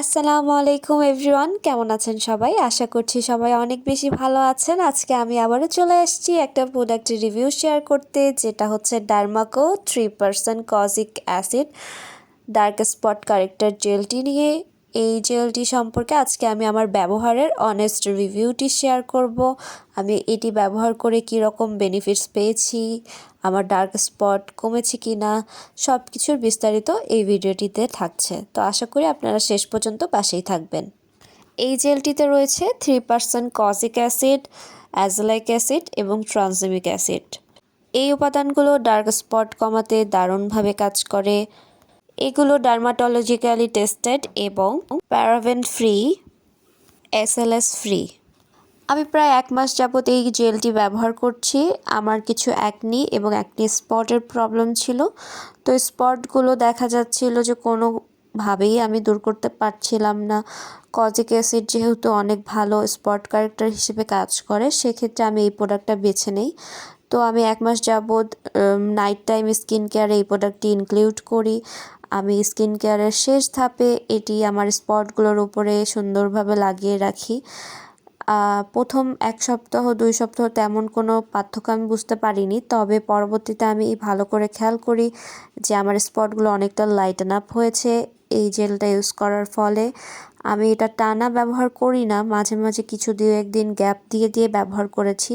আসসালামু আলাইকুম এভরিওয়ান, কেমন আছেন সবাই? আশা করছি সবাই অনেক বেশি ভালো আছেন। আজকে আমি আবারও চলে আসছি একটা প্রোডাক্টের রিভিউ শেয়ার করতে, যেটা হচ্ছে Dermaco three percent kojic acid dark spot corrector জেলটি নিয়ে। এই জেলটি সম্পর্কে আজকে আমি আমার ব্যবহারের অনেস্ট রিভিউটি শেয়ার করব। আমি এটি ব্যবহার করে কি রকম বেনিফিটস পেয়েছি, আমার ডার্ক স্পট কমেছে কি না সব কিছুর বিস্তারিত এই ভিডিওটিতে থাকছে। তো আশা করি আপনারা শেষ পর্যন্ত পাশেই থাকবেন। এই জেলটিতে রয়েছে three percent kojic acid azelaic acid এবং ট্রানজেমিক অ্যাসিড এই উপাদানগুলো ডার্ক স্পট কমাতে দারুণভাবে কাজ করে। এগুলো ডার্মাটোলজিক্যালি টেস্টেড এবং প্যারাভেন ফ্রি এসএলএস ফ্রি আমি প্রায় এক মাস যাবত এই জেলটি ব্যবহার করছি। আমার কিছু অ্যাকনি এবং অ্যাকনি স্পটের প্রবলেম ছিল। তো স্পটগুলো দেখা যাচ্ছিল যে কোনোভাবেই আমি দূর করতে পারছিলাম না। কজিক অ্যাসিড যেহেতু অনেক ভালো স্পট কারেক্টার হিসেবে কাজ করে, সেক্ষেত্রে আমি এই প্রোডাক্টটা বেছে নেই। তো আমি এক মাস যাবৎ নাইট টাইম স্কিন কেয়ারে এই প্রোডাক্টটি ইনক্লুড করি। আমি স্কিন কেয়ারের শেষ ধাপে এটি আমার স্পটগুলোর উপরে সুন্দরভাবে লাগিয়ে রাখি। প্রথম এক সপ্তাহ, দুই সপ্তাহ তেমন কোনো পার্থক্য আমি বুঝতে পারিনি। তবে পরবর্তীতে আমি ভালো করে খেয়াল করি যে আমার স্পটগুলো অনেকটা লাইটেন আপ হয়েছে। এই জেলটা ইউজ করার ফলে আমি এটা টানা ব্যবহার করি না। মাঝে মাঝে কিছু দু একদিন গ্যাপ দিয়ে দিয়ে ব্যবহার করেছি।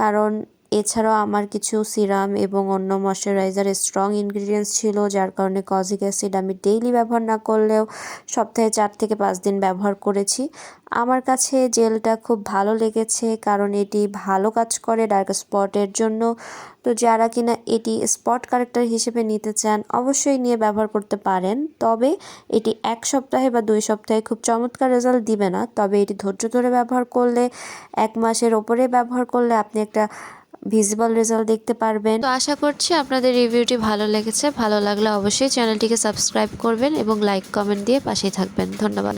কারণ এছাড়াও আমার কিছু সিরাম এবং অন্য ময়শ্চারাইজার স্ট্রং ইনগ্রিডিয়েন্টস ছিল, যার কারণে কজিক অ্যাসিড আমি ডেইলি ব্যবহার না করলেও সপ্তাহে চার থেকে পাঁচ দিন ব্যবহার করেছি। আমার কাছে জেলটা খুব ভালো লেগেছে কারণ এটি ভালো কাজ করে ডার্ক স্পটের জন্য। তো যারা কিনা এটি স্পট কারেক্টার হিসেবে নিতে চান, অবশ্যই নিয়ে ব্যবহার করতে পারেন। তবে এটি এক সপ্তাহে বা দুই সপ্তাহে খুব চমৎকার রেজাল্ট দিবে না। তবে এটি ধৈর্য ধরে ব্যবহার করলে, এক মাসের ওপরে ব্যবহার করলে আপনি একটা ভিজিবল রেজাল্ট দেখতে পারবেন। তো আশা করছি আপনাদের রিভিউটি ভালো লেগেছে। ভালো লাগলে অবশ্যই চ্যানেলটিকে সাবস্ক্রাইব করবেন এবং লাইক কমেন্ট দিয়ে পাশেই থাকবেন। ধন্যবাদ।